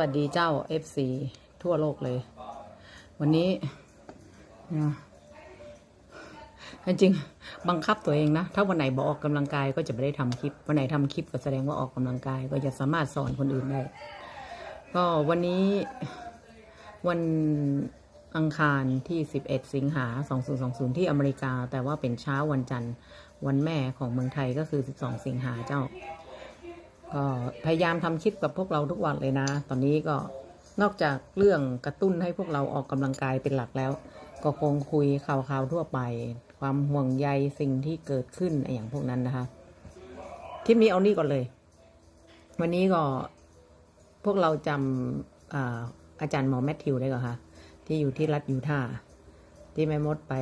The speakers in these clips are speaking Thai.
วัสดีเจ้า FC ทั่วโลกเลย วันนี้นะจริงบังคับตัวเองนะ ถ้าวันไหนบอกออกกำลังกายก็จะไม่ได้ทำคลิป วันไหนทำคลิปก็แสดงว่าออกกำลังกาย ก็จะสามารถสอนคนอื่นได้ ก็วันนี้วันอังคารที่ 11 สิงหา 2020 ที่อเมริกา แต่ว่าเป็นเช้าวันจันทร์ วันแม่ของเมืองไทยก็คือ 12 สิงหาเจ้า ก็พยายามทำคลิปกับพวกเราทุกวันเลยนะ ตอนนี้ก็นอกจากเรื่องกระตุ้นให้พวกเราออกกำลังกายเป็นหลักแล้ว ก็คงคุยข่าวๆทั่วไป ความห่วงใยสิ่งที่เกิดขึ้นอย่างพวกนั้นนะคะคลิปนี้เอานี่ก่อนเลย วันนี้ก็พวกเราจำอาอาจารย์หมอแมทธิวได้ก่อนคะที่อยู่ที่รัฐยูทาห์ที่แม่มดไป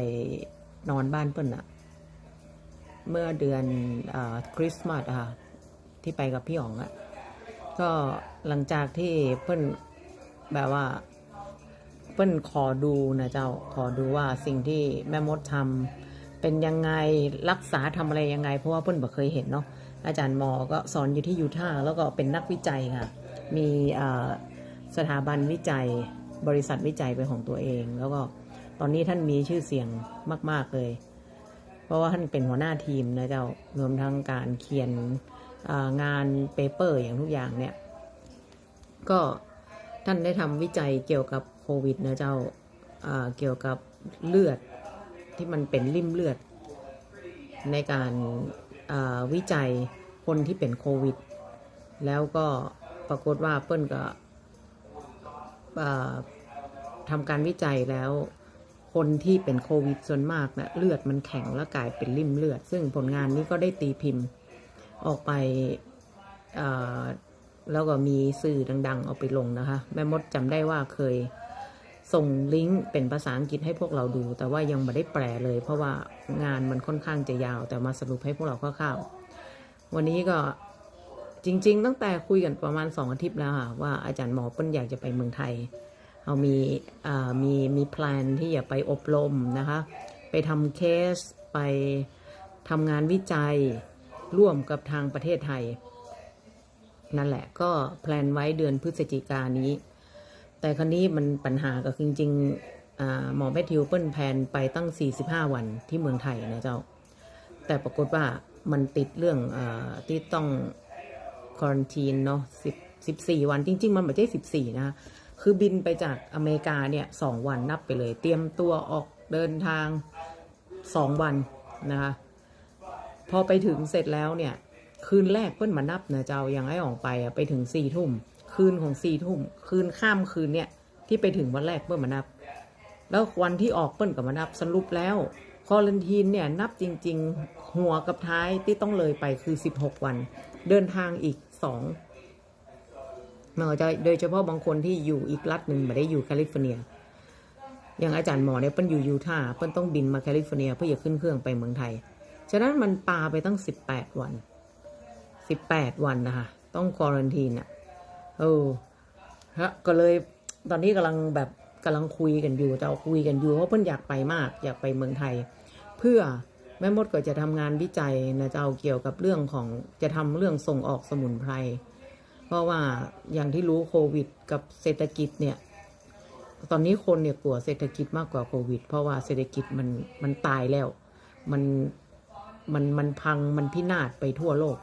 นอนบ้านเปิ้ลอะเมื่อเดือนอคริสต์มาสอะค่ะ ที่ไปกับพี่อ๋องอะก็หลังจากที่เพิ่นแบบว่า เพิ่นขอดูนะเจ้าขอดูว่าสิ่งที่แม่มดทำเป็นยังไงรักษาทำอะไรยังไง เพราะว่าเพิ่นบ่เคยเห็นเนาะอาจารย์หมอก็สอนอยู่ที่ยูทาห์แล้วก็เป็นนักวิจัยค่ะ มีสถาบันวิจัยบริษัทวิจัยเป็นของตัวเอง แล้วก็ตอนนี้ท่านมีชื่อเสียงมาก ๆเลย เพราะว่าท่านเป็นหัวหน้าทีมนะเจ้ารวมทั้งการเขียน งานเปเปอร์อย่างทุกอย่างเนี่ย ก็ท่านได้ทำวิจัยเกี่ยวกับโควิดนะเจ้าอ่าเกี่ยวกับเลือดที่มันเป็นริ่มเลือด ในการาวิจัยคนที่เป็นโควิด แล้วก็ปรากฏว่าเปิ้ลก็ทำการวิจัยแล้วคนที่เป็นโควิดส่วนมากนะเลือดมันแข็งแล้วกลายเป็นริ่มเลือด ซึ่งผลงานนี้ก็ได้ตีพิมพ์ ออกไปแล้วก็มีสื่อดัง ๆ เอาไปลงนะคะ แม่มดจำได้ว่าเคยส่งลิงก์เป็นภาษาอังกฤษให้พวกเราดู แต่ว่ายังไม่ได้แปลเลย เพราะว่างานมันค่อนข้างจะยาว แต่มาสรุปให้พวกเราคร่าวๆวันนี้ก็จริง ๆ ตั้งแต่คุยกันประมาณสองอาทิตย์แล้วค่ะว่าอาจารย์หมอเปิ้ลอยากจะไปเมืองไทย เอามีมีมีแพลนที่จะไปอบรมนะคะ ไปทำเคสไปทำงานวิจัย ร่วมกับทางประเทศไทย นั่นแหละก็แพลนไว้เดือนพฤศจิกานี้ แต่ครั้นี้มันปัญหาก็จริงๆหมอแมทธิวเปิ้ลแพลนไปตั้ง 45 วันที่เมืองไทยนะเจ้า แต่ปรากฏว่ามันติดเรื่องอที่ต้องคอนตีนเนาะ10 14 วันจริง ๆ มันไม่ใช่ 14นะคะคือบินไปจากอเมริกาเนี่ยสองวันนับไปเลย เตรียมตัวออกเดินทางสองวันนะคะ พอไปถึงเสร็จแล้วเนี่ย คืนแรกเพิ่นมานับนะเจ้ายังไอ้ออกไปอะไปถึงสี่ทุ่ม คืนของสี่ทุ่ม คืนข้ามคืนเนี่ย ที่ไปถึงวันแรกเพิ่นมานับ แล้ววันที่ออกเปิ้ลก็มานับสรุปแล้วคอลันทีนเนี่ยนับจริง ๆ หัวกับท้ายที่ต้องเลยไปคือ 16 วัน เดินทางอีก2มันก็จะโดยเฉพาะบางคนที่อยู่อีกรัฐหนึ่งไม่ได้อยู่แคลิฟอร์เนีย อย่างอาจารย์หมอเนี่ยเปิ้ลอยู่ยูทาห์เปิ้ลต้องบินมาแคลิฟอร์เนียเพื่อจะขึ้นเครื่องไปเมืองไทย ฉะนั้นมันปาไปตั้ง18วัน18วันนะคะต้องควอรันทีนอะเออฮะก็เลยตอนนี้กำลังแบบกำลังคุยกันอยู่จะคุยกันอยู่เพราะเพิ่นอยากไปมากอยากไปเมืองไทย เพื่อแม่มดก็จะทำงานวิจัยนะจะเอาเกี่ยวกับเรื่องของจะทำเรื่องส่งออกสมุนไพรเพราะว่าอย่างที่รู้โควิด กับเศรษฐกิจเนี่ยตอนนี้คนเนี่ยกลัวเศรษฐกิจมากกว่าโควิด เพราะว่าเศรษฐกิจมันมันตายแล้ว มัน มันมันพังมันพินาศไปทั่วโลก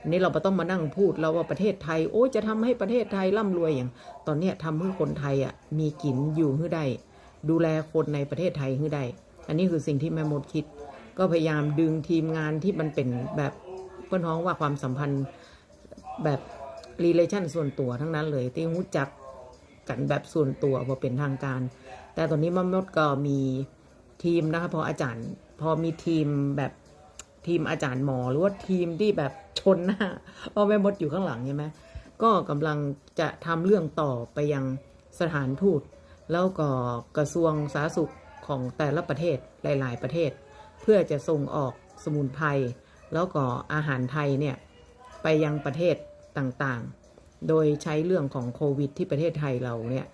อันนี้เราไม่ต้องมานั่งพูดแล้วว่าประเทศไทย โอ้จะทำให้ประเทศไทยร่ำรวยอย่าง ตอนเนี้ยทำให้คนไทยอะมีกินอยู่ให้ได้ ดูแลคนในประเทศไทยให้ได้ อันนี้คือสิ่งที่แม่มดคิด ก็พยายามดึงทีมงานที่มันเป็นแบบเพื่อนท้องว่าความสัมพันธ์แบบ relation ส่วนตัวทั้งนั้นเลยที่รู้จักกันแบบส่วนตัวพอเป็นทางการ แต่ตอนนี้แม่มดก็มีทีมนะคะพออาจารย์ พอมีทีมแบบ ทีมอาจารย์หมอหรือว่าทีมที่แบบชนหน้าเพราะแม่มดอยู่ข้างหลังใช่ไหมก็กำลังจะทำเรื่องต่อไปยังสถานทูต แล้วก็กระทรวงสาธารณสุขของแต่ละประเทศหลาย ๆ ประเทศ เพื่อจะส่งออกสมุนไพรแล้วก็อาหารไทยเนี่ยไปยังประเทศต่างๆ โดยใช้เรื่องของโควิด ที่ประเทศไทยเราเนี่ย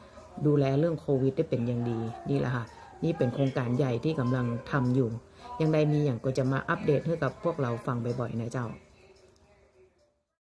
ดูแลเรื่องโควิดได้เป็นอย่างดีนี่แหละค่ะนี่เป็นโครงการใหญ่ที่กำลังทำอยู่ ยังใดมีอย่างก็จะมาอัปเดตให้กับพวกเราฟังบ่อยๆนะเจ้า